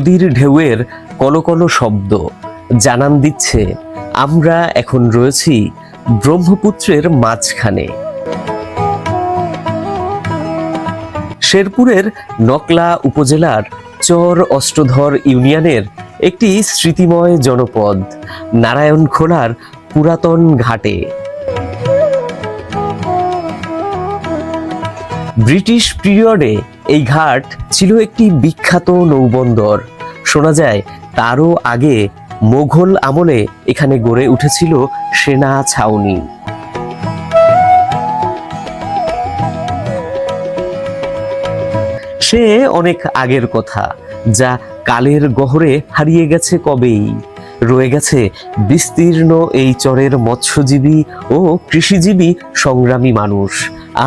নদীর ঢেউয়ের কলকল শব্দ। জানান দিচ্ছে, আমরা এখন রয়েছি ব্রহ্মপুত্রের মাঝখানে। শেরপুরের নকলা উপজেলার চর অষ্টধর ইউনিয়নের একটি স্মৃতিময় জনপদ নারায়ণখোলার পুরাতন ঘাটে। ব্রিটিশ পিরিয়ডে এই ঘাট ছিল একটি বিখ্যাত নৌবন্দর। শোনা যায়, তারও আগে মোঘল আমলে এখানে গড়ে উঠেছিল সেনা ছাউনি। সে অনেক আগের কথা, যা কালের গহরে হারিয়ে গেছে কবেই। রয়ে গেছে বিস্তীর্ণ এই চরের মৎস্যজীবী ও কৃষিজীবী সংগ্রামী মানুষ,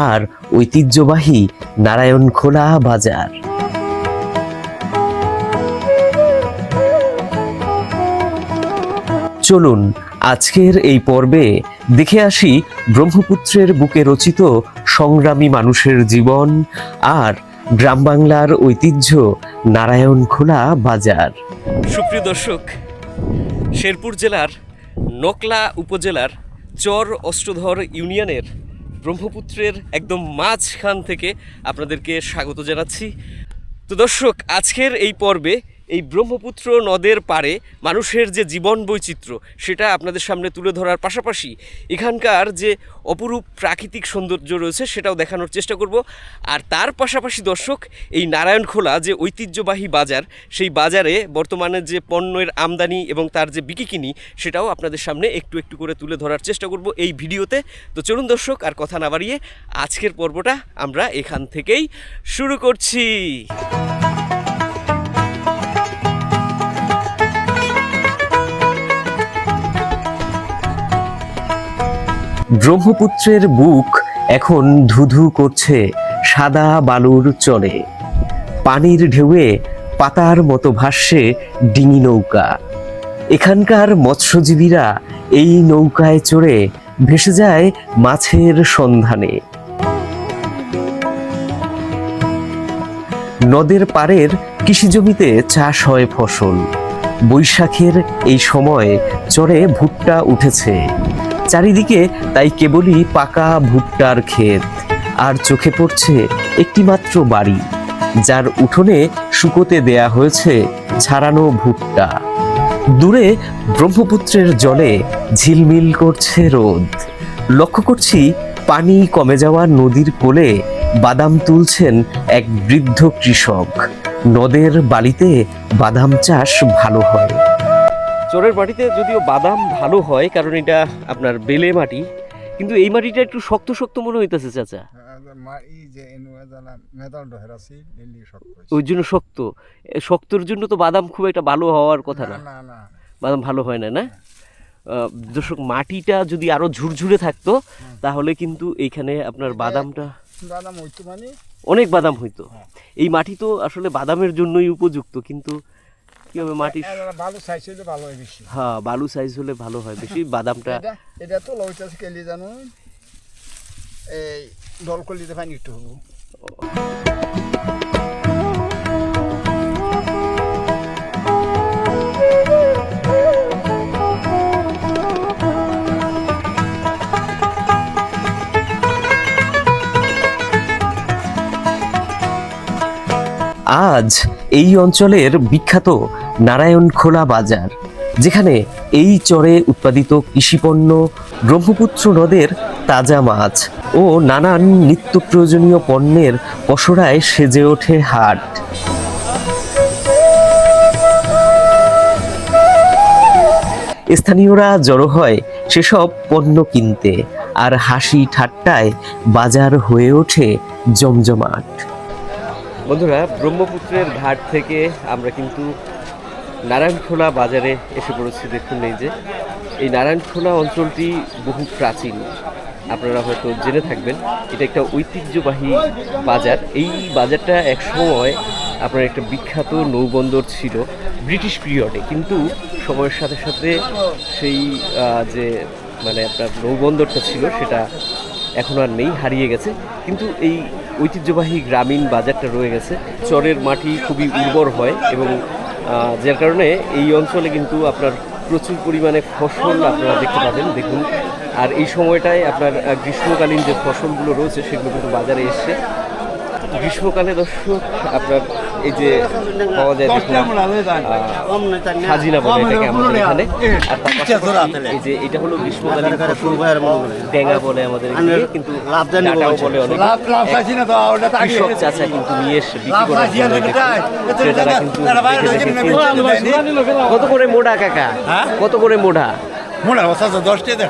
আর ঐতিহ্যবাহী নারায়ণখোলা বাজার। চলুন আজকের এই পর্বে দেখে আসি ব্রহ্মপুত্রের বুকে রচিত সংগ্রামী মানুষের জীবন আর গ্রাম বাংলার ঐতিহ্য নারায়ণখোলা বাজার। সুপ্রিয় দর্শক, শেরপুর জেলার নকলা উপজেলার চর অষ্টধর ইউনিয়নের ব্রহ্মপুত্রের একদম মাঝখান থেকে আপনাদেরকে স্বাগত জানাচ্ছি। তো দর্শক, আজকের এই পর্বে এই ব্রহ্মপুত্র নদের পারে মানুষের যে জীবন বৈচিত্র্য, সেটা আপনাদের সামনে তুলে ধরার পাশাপাশি এখানকার যে অপরূপ প্রাকৃতিক সৌন্দর্য রয়েছে, সেটাও দেখানোর চেষ্টা করব। আর তার পাশাপাশি দর্শক, এই নারায়ণখোলা যে ঐতিহ্যবাহী বাজার, সেই বাজারে বর্তমানে যে পণ্যের আমদানি এবং তার যে বিকিকিনি, সেটাও আপনাদের সামনে একটু একটু করে তুলে ধরার চেষ্টা করব এই ভিডিওতে। তো চলুন দর্শক, আর কথা না বাড়িয়ে আজকের পর্বটা আমরা এখান থেকেই শুরু করছি। ব্রহ্মপুত্রের বুক এখন ধুধু করছে, সাদা বালুর চরে পানির ঢেউয়ে পাতার মতো ভাসছে ডিঙি নৌকা। এখানকার মৎস্যজীবীরা এই নৌকায় চড়ে ভেসে যায় মাছের সন্ধানে। নদের পাড়ের কৃষিজমিতে চাষ হয় ফসল। বৈশাখের এই সময় চরে ভুট্টা উঠেছে। চারিদিকে তাই কেবলই পাকা ভুট্টার ক্ষেত। আর চোখে পড়ছে একটি মাত্র বাড়ি, যার উঠোনে শুকোতে দেয়া হয়েছে ছাড়ানো ভুট্টা। দূরে ব্রহ্মপুত্রের জলে ঝিলমিল করছে রোদ। লক্ষ্য করছি পানি কমে যাওয়া নদীর কোলে বাদাম তুলছেন এক বৃদ্ধ কৃষক। নদের বালিতে বাদাম চাষ ভালো হয়। চরের মাটিতে যদিও বাদাম ভালো হয় কারণ এটা আপনার বেলে মাটি কিন্তু এই মাটিটা একটু শক্ত শক্ত মনে হইতেছে চাচা। ওই জন্য শক্ত শক্তর জন্য তো বাদাম খুব একটা ভালো হওয়ার কথা না। বাদাম ভালো হয় না না? আহ, দর্শক মাটিটা যদি আরও ঝুরঝুরে থাকতো তাহলে কিন্তু এইখানে আপনার বাদামটা মইতো মানে? অনেক বাদাম হইতো। এই মাটি তো আসলে বাদামের জন্যই উপযুক্ত কিন্তু কি হবে মাটি ভালো চাইছে যে ভালো হয় বেশি। হ্যাঁ বালু সাইজ হলে ভালো হয় বেশি। বাদামটা এটা এটা তো লইতাছে কেলি জানো? এই দল কলিতে পানি একটু হব। আজ এই অঞ্চলের বিখ্যাত নারায়ণখোলা বাজার, যেখানে এই চরে উৎপাদিত কৃষিপণ্য, ব্রহ্মপুত্র নদের তাজা মাছ ও নানান নিত্য প্রয়োজনীয় পণ্যের পসরায় সেজে ওঠে হাট। স্থানীয়রা জড়ো হয় সেসব পণ্য কিনতে আর হাসি ঠাট্টায় বাজার হয়ে ওঠে জমজমাট। বন্ধুরা, ব্রহ্মপুত্রের ঘাট থেকে আমরা কিন্তু নারায়ণখোলা বাজারে এসে পড়েছি দেখুন এই যে। এই নারায়ণখোলা অঞ্চলটি বহু প্রাচীন। আপনারা হয়তো জেনে থাকবেন, এটা একটা ঐতিহ্যবাহী বাজার। এই বাজারটা এক সময় আপনার একটা বিখ্যাত নৌবন্দর ছিল, ব্রিটিশ পিরিয়ডে। কিন্তু সময়ের সাথে সাথে সেই যে মানে আপনার নৌবন্দরটা ছিল, সেটা এখন আর নেই, হারিয়ে গেছে। কিন্তু এই ঐতিহ্যবাহী গ্রামীণ বাজারটা রয়ে গেছে। চরের মাটি খুবই উর্বর হয় এবং যার কারণে এই অঞ্চলে কিন্তু আপনার প্রচুর পরিমাণে ফসল আপনারা দেখতে পাবেন, দেখুন। আর এই সময়টায় আপনার গ্রীষ্মকালীন যে ফসলগুলো রয়েছে, সেগুলো কিন্তু বাজারে এসছে। গ্রীষ্মকালে দর্শক, আপনার এই যে পাওয়া যায় দেখুন আহ, খাজিনা বলে এটাকে আমাদের এখানে। এই যে এটা হলো গ্রীষ্মকালীন ডেঙ্গা বলে আমাদের কিন্তু বলে অনেক। কৃষক চাচা কিন্তু নিয়ে এসে। কত করে মোড়া কাকা? হ্যাঁ? কত করে মোড়া? মনে দশ টাকা।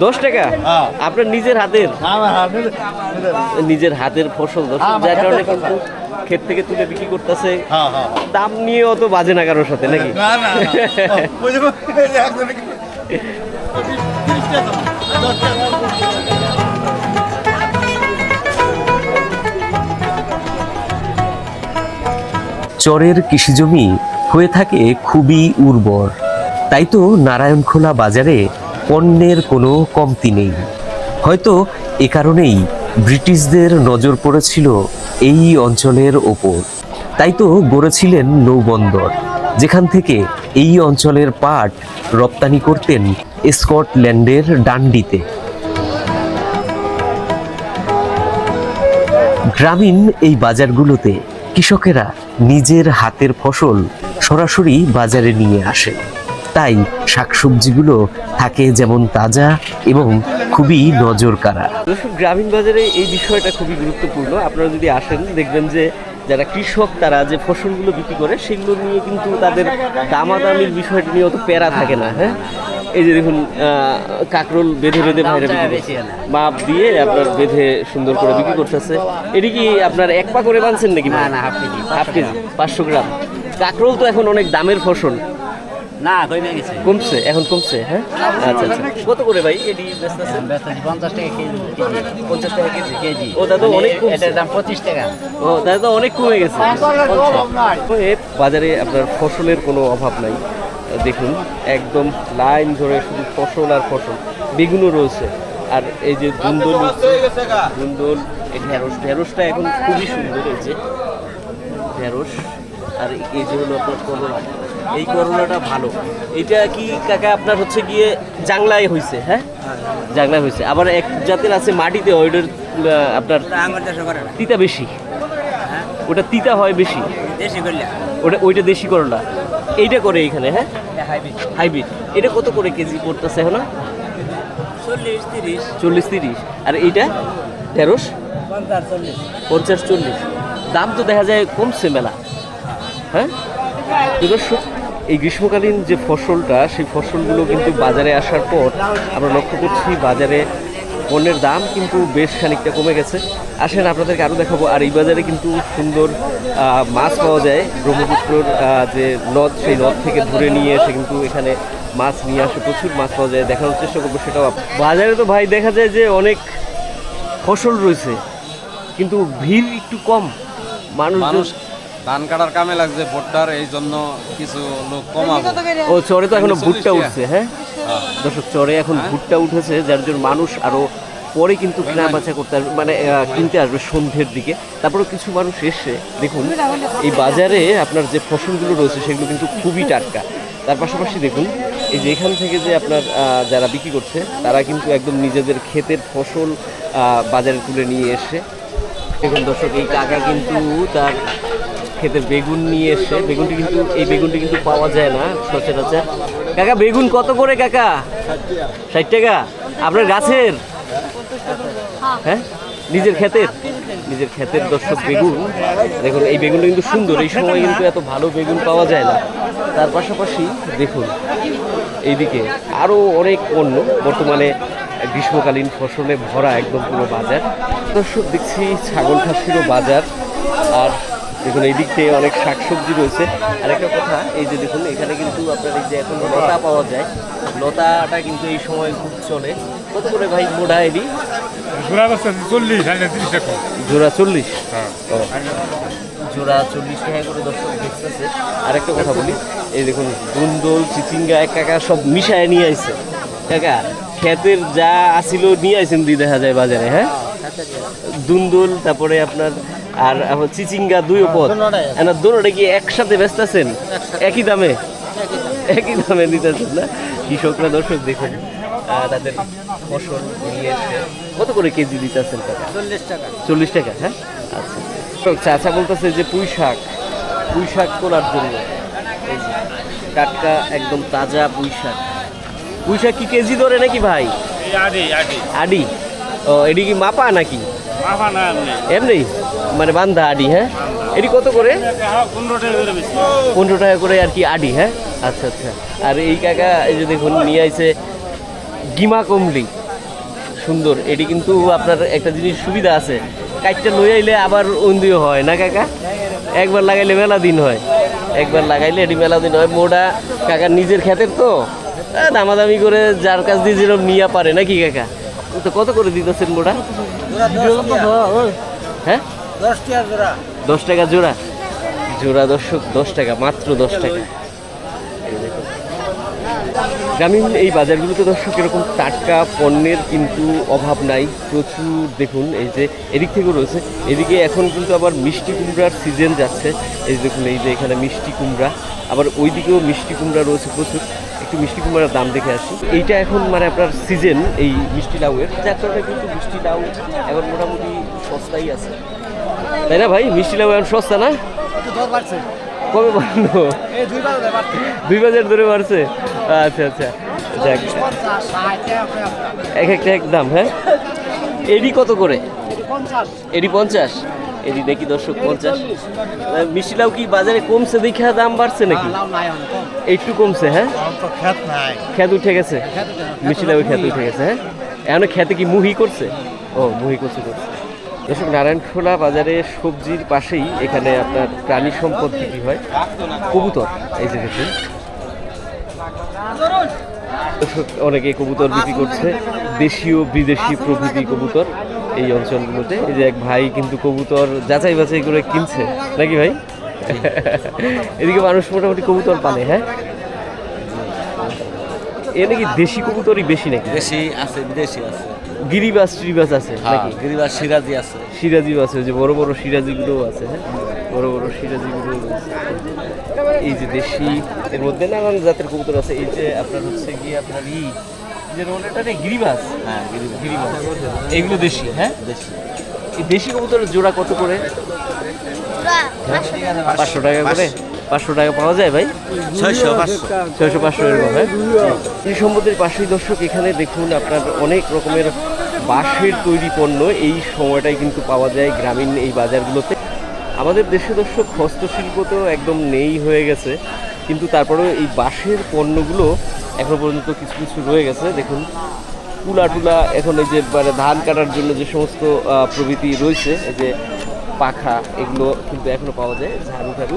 দশ টাকা? হ্যাঁ। আপনার নিজের হাতের? নিজের হাতের ফসল দর্শক, যার কারণে কিন্তু ক্ষেত থেকে তুলে বিক্রি করতেছে। হ্যাঁ হ্যাঁ। দাম নিয়ে অত বাজে না কারোর সাথে নাকি? চরের কৃষিজমি হয়ে থাকে খুবই উর্বর। তাই তো নারায়ণখোলা বাজারে পণ্যের কোনো কমতি নেই। হয়তো এ কারণেই ব্রিটিশদের নজর পড়েছিল এই অঞ্চলের ওপর। তাই তো গড়েছিলেন নৌবন্দর, যেখান থেকে এই অঞ্চলের পাট রপ্তানি করতেন স্কটল্যান্ডের ডান্ডিতে। গ্রামীণ এই বাজারগুলোতে কৃষকেরা নিজের হাতের ফসল সরাসরি বাজারে নিয়ে আসে। তাই শাকসবজিগুলো থাকে যেমন তাজা এবং খুবই নজর কাড়া গ্রামীণ বাজারে এই বিষয়টা খুবই গুরুত্বপূর্ণ। আপনারা যদি আসেন দেখবেন যে যারা কৃষক তারা যে ফসলগুলো বিক্রি করে সেগুলো নিয়ে কিন্তু তাদের দামাদামির বিষয়টা নিয়ে অত প্যারা থাকে না হ্যাঁ? এই যে দেখুন আহ, কাকরোল বেঁধে বেঁধে বাইরে বিক্রি মাপ দিয়ে আপনার বেঁধে সুন্দর করে বিক্রি করতেছে। এটি কি আপনার এক পা করে বানছেন নাকি না না হাফ কেজি হাফ কেজি পাঁচশো গ্রাম। কাকরোল তো এখন অনেক দামের ফসল। না কমে গেছে? কমছে এখন কমছে হ্যাঁ? আচ্ছা আচ্ছা। কত করে ভাই? এটি বেচতেছেন পঞ্চাশ টাকা কেজি কেজি পঞ্চাশ টাকা কেজি? কেজি। ও দাদা অনেক কমছে। এটার দাম পঁচিশ টাকা। ও তো অনেক কমে গেছে। বাজারে আপনার ফসলের কোনো অভাব নাই। দেখুন একদম লাইন ধরে শুধু ফসল আর ফসল। বেগুনও রয়েছে। আর এই যে দুন্দল দুন্দল এই ঢেঁড়স ঢেঁড়সটা এখন খুবই সুন্দর যে ঢেঁড়স আর এই যে হলো আপনার করলা এই করোনাটা ভালো। এটা কি কাকা আপনার হচ্ছে গিয়ে জাংলায় হয়েছে হ্যাঁ? জাংলায় হয়েছে আবার এক জাতের আছে মাটিতে ওইটার আপনার তিতা বেশি। ওটা তিতা হয় বেশি। ওটা ওইটা দেশি করলা এইটা করে এখানে হ্যাঁ? হাইব্রিড। এটা কত করে কেজি পড়তেছে এখন? চল্লিশ তিরিশ। চল্লিশ তিরিশ। আর এইটা? ঢেঁড়স? পঞ্চাশ চল্লিশ। দাম তো দেখা যায় কমছে মেলা। হ্যাঁ? এই গ্রীষ্মকালীন যে ফসলটা, সেই ফসলগুলো কিন্তু বাজারে আসার পর আমরা লক্ষ্য করছি বাজারে পণ্যের দাম কিন্তু বেশ খানিকটা কমে গেছে। আসেন, আপনাদেরকে আরও দেখাবো। আর এই বাজারে কিন্তু সুন্দর মাছ পাওয়া যায়। ব্রহ্মপুত্রর যে নদ, সেই নদ থেকে ধরে নিয়ে এসে কিন্তু এখানে মাছ নিয়ে আসে, প্রচুর মাছ পাওয়া যায়। দেখানোর চেষ্টা করব সেটাও বাজারে তো ভাই দেখা যায় যে অনেক ফসল রয়েছে, কিন্তু ভিড় একটু কম। মানুষ ধান কাটার কামে লাগছে ভোটটার এই জন্য কিছু লোক কমাবো। ও চরে তো এখনও ভুট্টা উঠছে হ্যাঁ? দর্শক চরে এখন ভুট্টা উঠেছে যার জন্য মানুষ আরও পরে কিন্তু কেনা বেচা করতে আসবে মানে কিনতে আসবে সন্ধ্যের দিকে। তারপরে কিছু মানুষ এসে দেখুন এই বাজারে আপনার যে ফসলগুলো রয়েছে সেগুলো কিন্তু খুবই টাটকা। তার পাশাপাশি দেখুন এই যে এখান থেকে যে আপনার আহ, যারা বিক্রি করছে তারা কিন্তু একদম নিজেদের ক্ষেতের ফসল আহ, বাজারে তুলে নিয়ে এসে দেখুন দর্শক এই কাকা কিন্তু তার ক্ষেতের বেগুন নিয়ে এসে, বেগুনটি কিন্তু, এই বেগুনটি কিন্তু পাওয়া যায় না সচরাচর কাকা, বেগুন কত করে কাকা? ষাট টাকা। আপনার গাছের? হ্যাঁ? নিজের ক্ষেতের? নিজের ক্ষেতের দর্শক বেগুন। দেখুন, এই বেগুনটা কিন্তু সুন্দর। এই সময় কিন্তু এত ভালো বেগুন পাওয়া যায় না। তার পাশাপাশি দেখুন, এইদিকে আরও অনেক পণ্য বর্তমানে গ্রীষ্মকালীন ফসলে ভরা একদম পুরো বাজার। দর্শক, দেখছি ছাগল খাসিরও বাজার। আর দেখুন এই দিক থেকে অনেক শাকসবজি রয়েছে। আর একটা কথা এই যে দেখুন এখানে কিন্তু আপনার এই যে এখন লতা পাওয়া যায় লতাটা কিন্তু এই সময় খুব চলে। কত করে ভাই মোটা এডি জোড়া চল্লিশ জোড়া হ্যাঁ। জোড়া চল্লিশ টাকা করে দর্শক দেখতেছে। আরেকটা কথা বলি এই দেখুন দুন্দল চিচিঙ্গা এক কাকা সব মিশায় নিয়ে আইছে। কাকা ক্ষেতের যা আসিল নিয়ে আইছেন দি দেখা যায় বাজারে হ্যাঁ? দুন্দুল তারপরে আপনার আর আপনার চিচিঙ্গা দুই পদ দুটোটা কি একসাথে ব্যস্ত আছেন একই দামে? একই দামে দিতেছেন না? কৃষকরা দর্শক দেখুন তাদের ফসল নিয়ে এসে কত করে কেজি দিতেছেন টাকা চল্লিশ টাকা। চল্লিশ টাকা হ্যাঁ? আচ্ছা। চাচা বলতেছে যে পুঁই শাক পুঁই শাক তোলার জন্য। টাটকা একদম তাজা পুঁই শাক। পুঁই শাক কি কেজি ধরে নাকি ভাই? আডি আডি আডি ও এডি কি মাপা নাকি? এমনি? মানে বান্ধা আডি হ্যাঁ? এডি কত করে? পনেরো টাকা করে আর কি আডি হ্যাঁ? আচ্ছা আচ্ছা। আর এই কাকা, এই যে দেখুন, নিয়ে আইছে গিমা কমলি। সুন্দর। এটি কিন্তু আপনার একটা জিনিস সুবিধা আছে। কাইটটা লই আইলে আবার অন্দিও হয়, না কাকা? একবার লাগাইলে মেলা দিন হয়। একবার লাগাইলে এটি মেলা দিন হয়। মোটা কাকা নিজের ক্ষেতের তো? দামাদামি করে যার কাছ দিয়ে যেরকম নিয়ে পারে, নাকি কাকা? তো কত করে দিতেছেন মোটা? হ্যাঁ? দশ টাকা জোড়া। জোড়া? জোড়া দর্শক দশ টাকা মাত্র দশ টাকা। গ্রামীণ এই বাজারগুলোতে দর্শক এরকম টাটকা পণ্যের কিন্তু অভাব নাই। প্রচুর দেখুন এই যে এদিক থেকেও রয়েছে। এদিকে এখন কিন্তু আবার মিষ্টি কুমড়ার সিজন যাচ্ছে। এই যে দেখুন এই যে এখানে মিষ্টি কুমড়া। আবার ওইদিকেও মিষ্টি কুমড়া রয়েছে প্রচুর। একটু মিষ্টি কুমড়ার দাম দেখে আসি। এইটা এখন মানে আপনার সিজন এই মিষ্টি লাউয়ের। যার কারণে কিন্তু মিষ্টি লাউ এখন মোটামুটি সস্তাই আছে। তাই না ভাই? মিষ্টি লাউ এখন সস্তা না? কবে বাড়লো? দুই বাজার ধরে বাড়ছে? আচ্ছা আচ্ছা। যাক। এক একটা এক দাম হ্যাঁ? এডি কত করে? এডি পঞ্চাশ? এডি দেখি দর্শক পঞ্চাশ। লাউ কি বাজারে কমছে দেখা দাম বাড়ছে নাকি? একটু কমছে হ্যাঁ? তো খেত উঠে গেছে। লাউ খেত উঠে গেছে। হ্যাঁ? এখন খেতে কি মুহি করছে? ও মুহি করছে করছে। দর্শক নারায়ণখোলা বাজারে সবজির পাশেই এখানে আপনার প্রাণী সম্পদ বিক্রি হয়। কবুতর এই যে দেখুন। অনেকে কবুতর বিক্রি করছে। দেশীয় বিদেশি প্রভৃতি কবুতর। এই অঞ্চলগুলোতে। এই যে এক ভাই কিন্তু কবুতর যাচাই বাছাই করে কিনছে। নাকি ভাই? এদিকে মানুষ মোটামুটি কবুতর পালে হ্যাঁ? এ নাকি দেশি কবুতরই বেশি নাকি? দেশি আছে বিদেশি আছে। গিরিবাস টিরিবাস আছে হ্যাঁ নাকি? গিরিবাস সিরাজি আছে। সিরাজিও আছে যে বড় বড় সিরাজিগুলোও আছে হ্যাঁ? বড় বড় সিরাজিগুলো এই যে দেশি এর মধ্যে নানান জাতের কবুতর আছে। এই যে আপনার হচ্ছে গিয়ে আপনার ই যে রোলেটা রে গিরিবাস? হ্যাঁ গিরিবাস। গিরিবাস। এগুলো দেশি হ্যাঁ? দেশি। দেশি কবুতরের জোড়া কত করে? পাঁচশো টাকা। করে? পাঁচশো টাকা পাওয়া যায় ভাই? ছয়শো পাঁচশো। ছয়শো পাঁচশো এরকম হ্যাঁ? এই সম্পদের পাশেই দর্শক এখানে দেখুন আপনার অনেক রকমের বাঁশের তৈরি পণ্য। এই সময়টাই কিন্তু পাওয়া যায় গ্রামীণ এই বাজারগুলোতে। আমাদের দেশে দর্শক হস্তশিল্প তো একদম নেই হয়ে গেছে। কিন্তু তারপরেও এই বাঁশের পণ্যগুলো এখনও পর্যন্ত কিছু কিছু রয়ে গেছে। দেখুন তুলা টুলা এখন এই যে মানে ধান কাটার জন্য যে সমস্ত প্রভৃতি রয়েছে এই যে পাখা এগুলো কিন্তু এখনও পাওয়া যায় ঝাড়ু ঝাড়ু।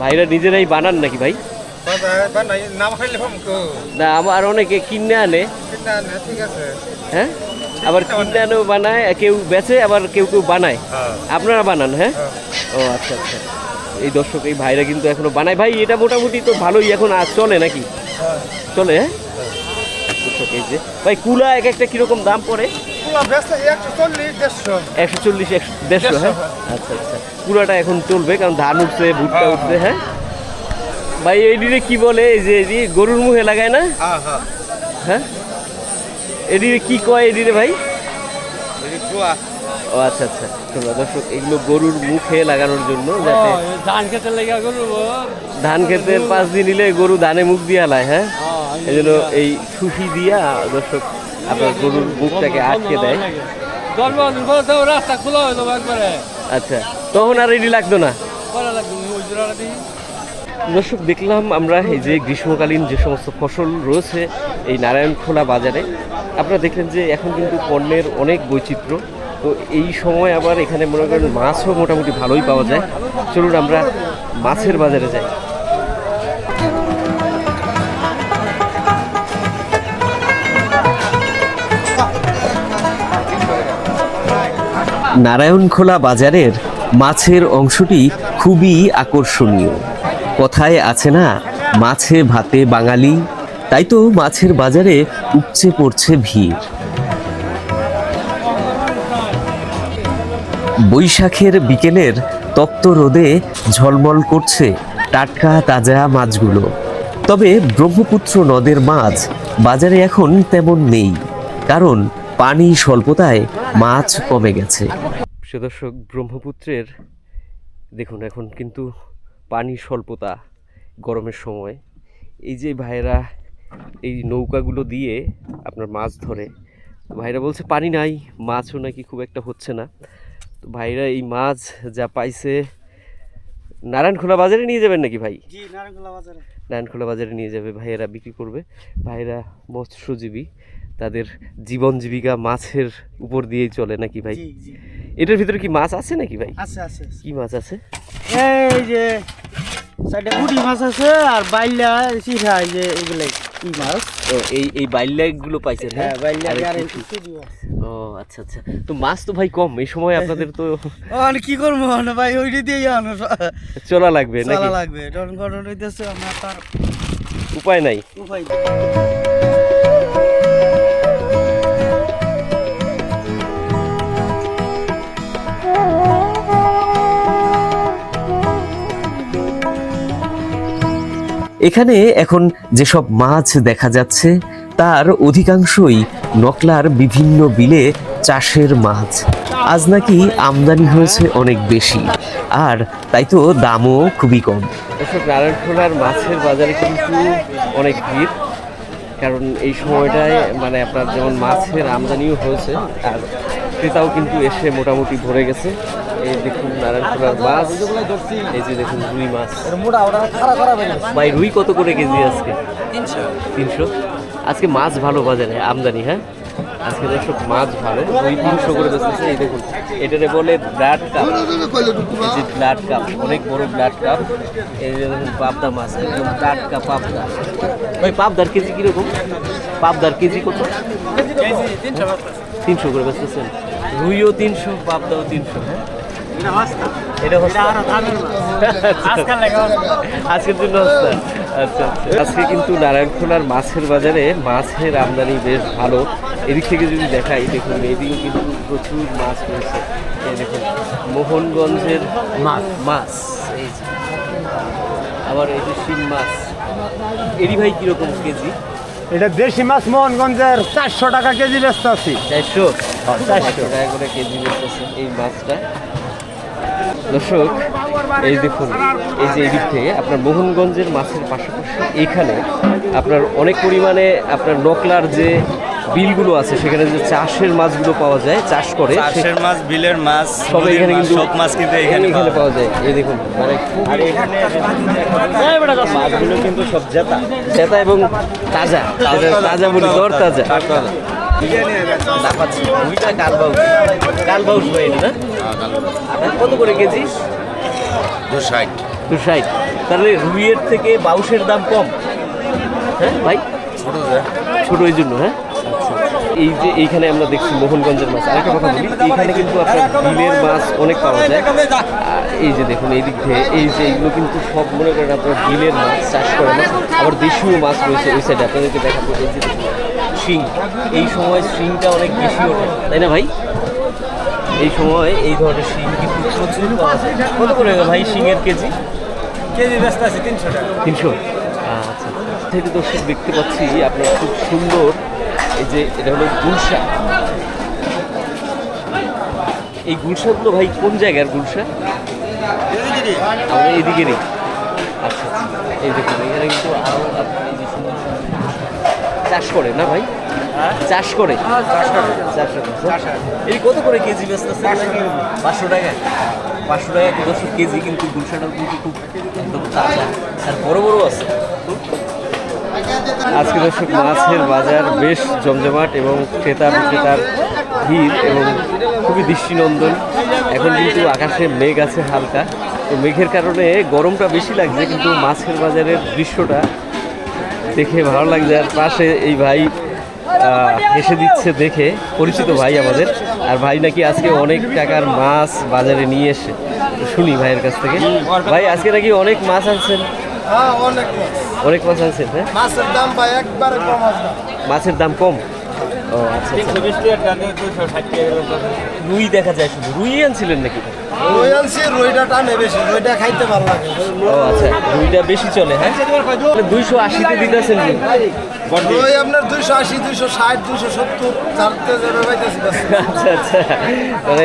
ভাইরা নিজেরাই বানান নাকি ভাই? না আমার অনেকে কিনে আনে। হ্যাঁ? আবার কিনে আনেও বানায় কেউ বেচে আবার কেউ কেউ বানায়। আপনারা বানান হ্যাঁ? ও আচ্ছা আচ্ছা। এই দর্শক এই ভাইরা কিন্তু এখনও বানায়। ভাই এটা মোটামুটি তো ভালোই এখন আর চলে নাকি? চলে হ্যাঁ? যে। ভাই কুলা এক একটা কীরকম দাম পড়ে? একশো চল্লিশ একশো দেড়শো হ্যাঁ? আচ্ছা আচ্ছা। কুলাটা এখন চলবে কারণ ধান উঠছে ভুট্টা উঠছে হ্যাঁ। ভাই এই দিনে কি বলে এই যে এই গরুর মুখে লাগায় না? হ্যাঁ হ্যাঁ। হ্যাঁ? এদিকে কি কয় এদিকে ভাই? ও আচ্ছা আচ্ছা। শোনো দর্শক এগুলো গরুর মুখে লাগানোর জন্য যাতে ধান খেতে লেগে গরু ধান খেতের পাঁচ দিন নিলে গরু ধানে মুখ দিয়া লায় হ্যাঁ? এই জন্য এই সুশি দিয়া দর্শক আপনার গরুর মুখটাকে আটকে দেয়। রাস্তা খোলা হয়ে যাবে একবারে। আচ্ছা তখন আর এটি লাগতো না? দর্শক দেখলাম আমরা এই যে গ্রীষ্মকালীন যে সমস্ত ফসল রয়েছে এই নারায়ণখোলা বাজারে। আপনারা দেখলেন যে এখন কিন্তু পণ্যের অনেক বৈচিত্র্য। তো এই সময় আবার এখানে মনে করেন মাছও মোটামুটি ভালোই পাওয়া যায়। চলুন আমরা মাছের বাজারে যাই। নারায়ণখোলা বাজারের মাছের অংশটি খুবই আকর্ষণীয়। কথায় আছে না, মাছে ভাতে বাঙালি, তাই তো মাছের বাজারে উপচে পড়ছে ভিড়। বৈশাখের বিকেলের তপ্ত রোদে ঝলমল করছে টাটকা তাজা মাছগুলো। তবে ব্রহ্মপুত্র নদের মাছ বাজারে এখন তেমন নেই, কারণ পানি স্বল্পতায় মাছ কমে গেছে। দর্শক, ব্রহ্মপুত্রের, দেখুন এখন কিন্তু পানি স্বল্পতা গরমের সময়। এই যে ভাইরা এই নৌকাগুলো দিয়ে আপনার মাছ ধরে ভাইরা বলছে পানি নাই, মাছও নাকি খুব একটা হচ্ছে না। তো ভাইরা এই মাছ যা পাইছে নারায়ণখোলা বাজারে নিয়ে যাবেন নাকি ভাই? নারায়ণখোলা বাজারে। নিয়ে যাবে ভাইয়েরা বিক্রি করবে। ভাইয়েরা মৎস্যজীবী তাদের জীবন জীবিকা মাছের উপর দিয়েই চলে নাকি ভাই? এটার ভিতরে কি মাছ আছে নাকি ভাই? আছে আছে। কি মাছ আছে? এই যে সাইডে মাছ আছে আর বাইল্লা চিঠা যে এগুলাই কি মাছ। ও এই এই বাইল্লাগুলো পাইছেন হ্যাঁ? বাইল্লা আর। ও আচ্ছা আচ্ছা। তো মাছ তো ভাই কম এই সময় আপনাদের তো আর কি করব? না ভাই ওইটা দিয়ে আনো। চলা লাগবে নাকি? চলা লাগবে। হইতেছে আমরা তার উপায় নাই। উপায় এখানে এখন যেসব মাছ দেখা যাচ্ছে, তার অধিকাংশই নকলার বিভিন্ন বিলে চাষের মাছ। আজ নাকি আমদানি হয়েছে অনেক বেশি, আর তাই তো দামও খুবই কম। নারায়ণখোলার মাছের বাজারে কিন্তু অনেক ভিড়, কারণ এই সময়টায় মানে আপনার যেমন মাছের আমদানিও হয়েছে, আর ক্রেতাও কিন্তু এসে মোটামুটি ভরে গেছে। এই দেখুন নারায়ণখোলার মাছ। এই যে দেখুন রুই মাছ। ভাই রুই কত করে কেজি আজকে? তিনশো। তিনশো? আজকে মাছ ভালো বাজারে আমদানি হ্যাঁ? আজকে দর্শক মাছ ভালো রুই তিনশো করে বেচতেছে। এই দেখুন এটারে বলে ব্লাড কাপ। যে ব্লাড কাপ অনেক বড় ব্লাড কাপ। এই যে দেখুন পাবদা মাছ একদম ব্লাড কাপ পাবদা। ভাই পাবদার কেজি কীরকম? পাবদার কেজি কত? তিনশো করে বেচতেছেন। রুইও তিনশো পাবদাও তিনশো হ্যাঁ? এটা হচ্ছে আজকের জন্য হচ্ছে আচ্ছা আচ্ছা। আজকে কিন্তু নারায়ণখোলার মাছের বাজারে মাছের আমদানি বেশ ভালো। এদিক থেকে যদি দেখাই দেখুন এদিকে কিন্তু প্রচুর মাছ রয়েছে। দেখুন মোহনগঞ্জের মাছ। মাছ। এই আবার এই যে শিং মাছ। এরি ভাই কীরকম কেজি? এটা দেশি মাছ মোহনগঞ্জের চারশো টাকা কেজি ব্যস্ত আছি। চারশো? চারশো। টাকা করে কেজি বেচতেছে এই মাছটা। দর্শক এই দেখুন এই যে এদিক থেকে আপনার মোহনগঞ্জের মাছের পাশাপাশি এইখানে আপনার অনেক পরিমাণে আপনার নকলার যে বিলগুলো আছে সেখানে যে চাষের মাছগুলো পাওয়া যায় চাষ করে চাষের মাছ বিলের মাছ সব এখানে কিন্তু সব মাছ কিন্তু এখানে এখানে পাওয়া যায়। এই দেখুন মানে আর এখানে মাছগুলো কিন্তু সব জেতা জেতা এবং তাজা তাজা বলি দর তাজা। হয় না কত করে কেজি দু ষাট তাহলে রুইয়ের থেকে বাউসের দাম কম হ্যাঁ ভাই ছোট ওই জন্য হ্যাঁ আচ্ছা, আচ্ছা। এই যে এইখানে আমরা দেখছি মোহনগঞ্জের মাছ আরেকটা কথা বলি এইখানে কিন্তু আপনার বিলের মাছ অনেক পাওয়া যায় এই যে দেখুন এই দিক থেকে এই যে এইগুলো কিন্তু সব মনে করেন আপনার বিলের মাছ চাষ করে মাছ আবার দেশীয় মাছ রয়েছে ওই সাইডে আপনাদেরকে দেখাবো এই যে শিং এই সময় শিংটা অনেক বেশি ওঠে তাই না ভাই? এই সময় এই ধরনের শিং কিন্তু প্রচুর পাওয়া যায় কত করে ভাই শিংয়ের কেজি? কেজি ব্যস্ত আছে তিনশো টাকা। তিনশো? আচ্ছা। থেকে দর্শক দেখতে পাচ্ছি আপনার খুব সুন্দর এই যে এটা হলো গুলশা। এই গুলশাগুলো ভাই কোন জায়গার গুলশা? আমাদের এইদিকেরই আচ্ছা আচ্ছা এই দেখুন এখানে কিন্তু আরও আপনার চাষ করে না ভাই? চাষ করে। চাষ করে। চাষ এই কত করে কেজি ব্যস্ত পাঁচশো টাকা। পাঁচশো টাকা? দশ কেজি কিন্তু গুলশাটাও কিন্তু খুব একদম তাজা। আর বড় বড় আছে। আজকে দর্শক মাছের বাজার বেশ জমজমাট এবং ক্রেতা বিক্রেতার ভিড় এবং খুবই দৃষ্টিনন্দন। এখন কিন্তু আকাশে মেঘ আছে হালকা। তো মেঘের কারণে গরমটা বেশি লাগছে কিন্তু মাছের বাজারের দৃশ্যটা দেখে ভালো লাগছে। আর পাশে এই ভাই আহ, হেসে দিচ্ছে দেখে পরিচিত ভাই আমাদের। আর ভাই নাকি আজকে অনেক টাকার মাছ বাজারে নিয়ে এসে। শুনি ভাইয়ের কাছ থেকে। ভাই আজকে নাকি অনেক মাছ আনছেন? হ্যাঁ অনেক মাছ। অনেক আনছেন হ্যাঁ? মাছের দাম ভাই একবারে কম মাছের দাম কম? ও আচ্ছা আচ্ছা। রুই দেখা যায় শুধু। রুই আনছিলেন নাকি? রুই আনছি রুইটা টানে বেশি রুইটা খাইতে ভালো লাগে। ও আচ্ছা রুইটা বেশি চলে হ্যাঁ? দুইশো আশিতে দিতেছেন রুই আপনার দুইশো আশি দুইশো ষাট দুইশো সত্তর চারটে যাবে আচ্ছা আচ্ছা। মানে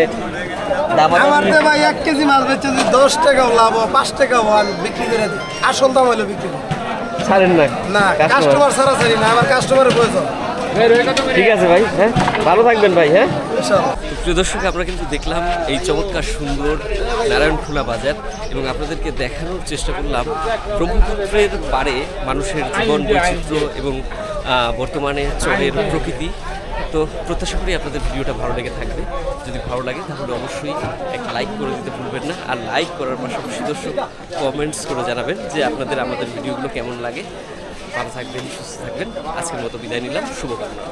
আমার তো ভাই এক কেজি মাছ বেচছে যদি দশ টাকাও লাভ পাঁচ টাকাও হয় বিক্রি করে আসল দাম হলো বিক্রি। করি। ছাড়েন না। না কাস্টমার কাস্টমার ছাড়া ছাড়ি না আমার কাস্টমারের প্রয়োজন। ঠিক আছে ভাই হ্যাঁ? ভালো থাকবেন ভাই হ্যাঁ? প্রিয় দর্শক, আমরা কিন্তু দেখলাম এই চমৎকার সুন্দর নারায়ণখোলা বাজার এবং আপনাদেরকে দেখানোর চেষ্টা করলাম ব্রহ্মপুত্রের পাড়ে মানুষের জীবন বৈচিত্র্য এবং বর্তমানে চরের প্রকৃতি। তো প্রত্যাশা করি আপনাদের ভিডিওটা ভালো লেগে থাকবে। যদি ভালো লাগে, তাহলে অবশ্যই একটা লাইক করে দিতে ভুলবেন না। আর লাইক করার পাশাপাশি দর্শক কমেন্টস করে জানাবেন যে আপনাদের আমাদের ভিডিওগুলো কেমন লাগে। ভালো থাকবেন সুস্থ থাকবেন। আজকের মতো বিদায় নিলাম। শুভকামনা।